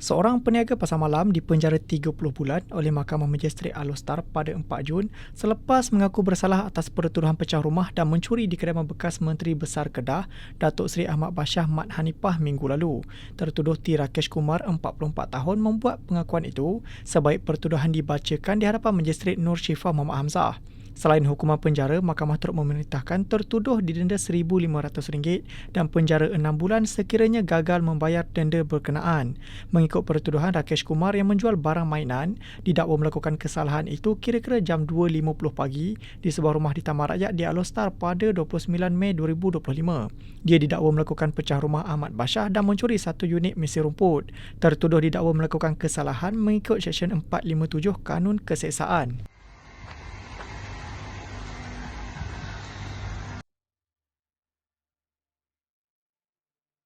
Seorang peniaga pasar malam dipenjara 30 bulan oleh Mahkamah Magistrate Alostar pada 4 Jun selepas mengaku bersalah atas pertuduhan pecah rumah dan mencuri di kediaman bekas Menteri Besar Kedah, Datuk Seri Ahmad Bashah Mat Hanifah minggu lalu. Tertuduh T. Rakesh Kumar, 44 tahun, membuat pengakuan itu sebaik pertuduhan dibacakan di hadapan Magistrate Nur Syifa Muhammad Hamzah. Selain hukuman penjara, Mahkamah turut memerintahkan tertuduh didenda RM1,500 dan penjara 6 bulan sekiranya gagal membayar denda berkenaan. Mengikut pertuduhan Rakesh Kumar yang menjual barang mainan, didakwa melakukan kesalahan itu kira-kira jam 2.50 pagi di sebuah rumah di Taman Rakyat di Alostar pada 29 Mei 2025. Dia didakwa melakukan pecah rumah Ahmad Bashah dan mencuri satu unit mesin rumput. Tertuduh didakwa melakukan kesalahan mengikut Seksyen 457 Kanun Keseksaan.